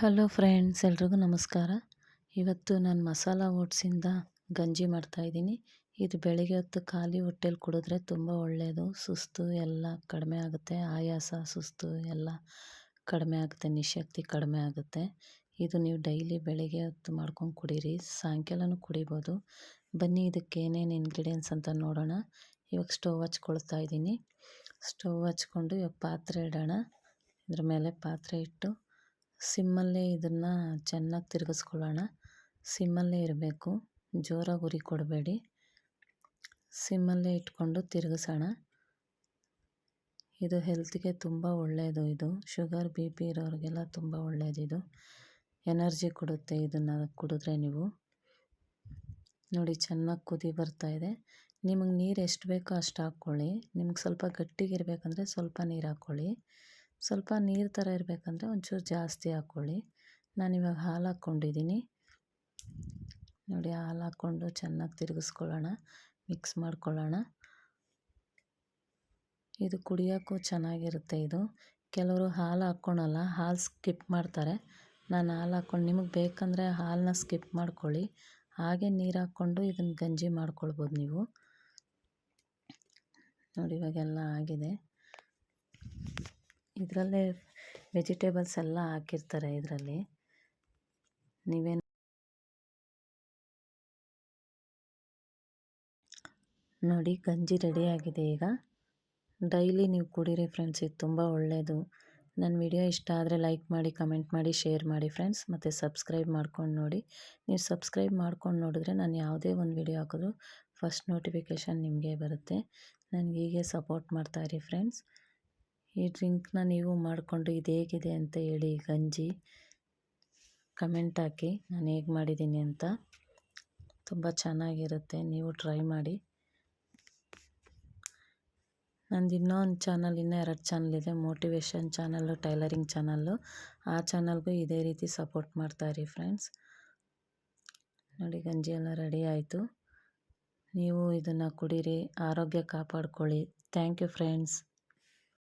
Hello friends, ಎಲ್ರಿಗೂ ನಮಸ್ಕಾರ. ಇವತ್ತು ನಾನು ಮಸಾಲ ಓಟ್ಸಿಂದ ಗಂಜಿ ಮಾಡ್ತಾಯಿದ್ದೀನಿ ಇದು ಬೆಳಿಗ್ಗೆ ಹೊತ್ತು ಖಾಲಿ ಹೊಟ್ಟೆಲಿ ಕುಡಿದ್ರೆ ತುಂಬ ಒಳ್ಳೆಯದು ಸುಸ್ತು ಎಲ್ಲ ಕಡಿಮೆ ಆಗುತ್ತೆ. ಆಯಾಸ, ಸುಸ್ತು ಎಲ್ಲ ಕಡಿಮೆ ಆಗುತ್ತೆ. ನಿಶಕ್ತಿ ಕಡಿಮೆ ಆಗುತ್ತೆ. ಇದು ನೀವು ಡೈಲಿ ಬೆಳಿಗ್ಗೆ ಹೊತ್ತು ಮಾಡ್ಕೊಂಡು ಕುಡೀರಿ. ಸಾಯಂಕಾಲನೂ ಕುಡಿಬೋದು. ಬನ್ನಿ, ಇದಕ್ಕೆ ಏನೇನು ಇಂಗ್ರೀಡಿಯೆಂಟ್ಸ್ ಅಂತ ನೋಡೋಣ. ಇವಾಗ ಸ್ಟವ್ ಹಚ್ಕೊಳ್ತಾ ಇದ್ದೀನಿ. ಸ್ಟವ್ ಹಚ್ಕೊಂಡು ಇವಾಗ ಪಾತ್ರೆ ಇಡೋಣ. ಇದ್ರ ಮೇಲೆ ಪಾತ್ರೆ ಇಟ್ಟು ಸಿಮ್ಮಲ್ಲೇ ಇದನ್ನು ಚೆನ್ನಾಗಿ ತಿರುಗಿಸ್ಕೊಳ್ಳೋಣ. ಸಿಮ್ಮಲ್ಲೇ ಇರಬೇಕು. ಜೋರಾಗಿ ಉರಿ ಕೊಡಬೇಡಿ. ಸಿಮ್ಮಲ್ಲೇ ಇಟ್ಕೊಂಡು ತಿರುಗಿಸೋಣ. ಇದು ಹೆಲ್ತ್ಗೆ ತುಂಬ ಒಳ್ಳೆಯದು ಇದು. ಶುಗರ್, ಬಿ ಪಿ ಇರೋರಿಗೆಲ್ಲ ತುಂಬ ಒಳ್ಳೆಯದು ಇದು. ಎನರ್ಜಿ ಕೊಡುತ್ತೆ ಇದನ್ನು ಕುಡಿದ್ರೆ ನೀವು. ನೋಡಿ ಚೆನ್ನಾಗಿ ಕುದಿ ಬರ್ತಾ ಇದೆ. ನಿಮಗೆ ನೀರು ಎಷ್ಟು ಬೇಕೋ ಅಷ್ಟು ಹಾಕ್ಕೊಳ್ಳಿ. ನಿಮ್ಗೆ ಸ್ವಲ್ಪ ಗಟ್ಟಿಗಿರಬೇಕಂದ್ರೆ ಸ್ವಲ್ಪ ನೀರು ಹಾಕ್ಕೊಳ್ಳಿ. ಸ್ವಲ್ಪ ನೀರು ಥರ ಇರಬೇಕಂದ್ರೆ ಒಂಚೂರು ಜಾಸ್ತಿ ಹಾಕ್ಕೊಳ್ಳಿ ನಾನಿವಾಗ ಹಾಲು ಹಾಕ್ಕೊಂಡಿದ್ದೀನಿ. ನೋಡಿ ಹಾಲು ಹಾಕ್ಕೊಂಡು ಚೆನ್ನಾಗಿ ತಿರುಗಿಸ್ಕೊಳ್ಳೋಣ, ಮಿಕ್ಸ್ ಮಾಡ್ಕೊಳ್ಳೋಣ. ಇದು ಕುಡಿಯೋಕ್ಕೂ ಚೆನ್ನಾಗಿರುತ್ತೆ ಇದು. ಕೆಲವರು ಹಾಲು ಹಾಕ್ಕೊಳಲ್ಲ, ಹಾಲು ಸ್ಕಿಪ್ ಮಾಡ್ತಾರೆ. ನಾನು ಹಾಲು ಹಾಕ್ಕೊಂಡು ನಿಮಗೆ ಬೇಕಂದರೆ ಹಾಲನ್ನ ಸ್ಕಿಪ್ ಮಾಡ್ಕೊಳ್ಳಿ. ಹಾಗೆ ನೀರು ಹಾಕ್ಕೊಂಡು ಇದನ್ನು ಗಂಜಿ ಮಾಡ್ಕೊಳ್ಬೋದು ನೀವು. ನೋಡಿ ಇವಾಗೆಲ್ಲ ಆಗಿದೆ. ಇದರಲ್ಲೇ ವೆಜಿಟೇಬಲ್ಸ್ ಎಲ್ಲ ಹಾಕಿರ್ತಾರೆ ಇದರಲ್ಲಿ. ನೀವೇನು ನೋಡಿ ಗಂಜಿ ರೆಡಿಯಾಗಿದೆ ಈಗ. ಡೈಲಿ ನೀವು ಕುಡೀರಿ ಫ್ರೆಂಡ್ಸ್ ಇದು ತುಂಬ ಒಳ್ಳೆಯದು ನನ್ನ ವಿಡಿಯೋ ಇಷ್ಟ ಆದರೆ ಲೈಕ್ ಮಾಡಿ ಕಮೆಂಟ್ ಮಾಡಿ ಶೇರ್ ಮಾಡಿ ಫ್ರೆಂಡ್ಸ್ ಮತ್ತು ಸಬ್ಸ್ಕ್ರೈಬ್ ಮಾಡ್ಕೊಂಡು ನೋಡಿ. ನೀವು ಸಬ್ಸ್ಕ್ರೈಬ್ ಮಾಡ್ಕೊಂಡು ನೋಡಿದ್ರೆ ನಾನು ಯಾವುದೇ ಒಂದು ವಿಡಿಯೋ ಹಾಕಿದ್ರು ಫಸ್ಟ್ ನೋಟಿಫಿಕೇಷನ್ ನಿಮಗೆ ಬರುತ್ತೆ. ನನಗೆ ಹೀಗೆ ಸಪೋರ್ಟ್ ಮಾಡ್ತಾಯಿರಿ ಫ್ರೆಂಡ್ಸ್ ಈ ಡ್ರಿಂಕ್ನ ನೀವು ಮಾಡಿಕೊಂಡು ಇದು ಹೇಗಿದೆ ಅಂತ ಹೇಳಿ ಗಂಜಿ ಕಮೆಂಟ್ ಹಾಕಿ. ನಾನು ಹೇಗೆ ಮಾಡಿದ್ದೀನಿ ಅಂತ ತುಂಬ ಚೆನ್ನಾಗಿರುತ್ತೆ. ನೀವು ಟ್ರೈ ಮಾಡಿ. ನಂದು ಇನ್ನೊಂದು ಚಾನಲ್, ಇನ್ನೂ ಎರಡು ಚಾನಲ್ ಇದೆ. ಮೋಟಿವೇಶನ್ ಚಾನಲ್ಲು ಟೈಲರಿಂಗ್ ಚಾನಲ್ಲು ಆ ಚಾನಲ್ಗೂ ಇದೇ ರೀತಿ ಸಪೋರ್ಟ್ ಮಾಡ್ತಾಯಿರಿ ಫ್ರೆಂಡ್ಸ್. ನೋಡಿ, ಗಂಜಿ ಎಲ್ಲ ರೆಡಿ ಆಯಿತು. ನೀವು ಇದನ್ನು ಕುಡೀರಿ, ಆರೋಗ್ಯ ಕಾಪಾಡ್ಕೊಳ್ಳಿ. Thank you friends.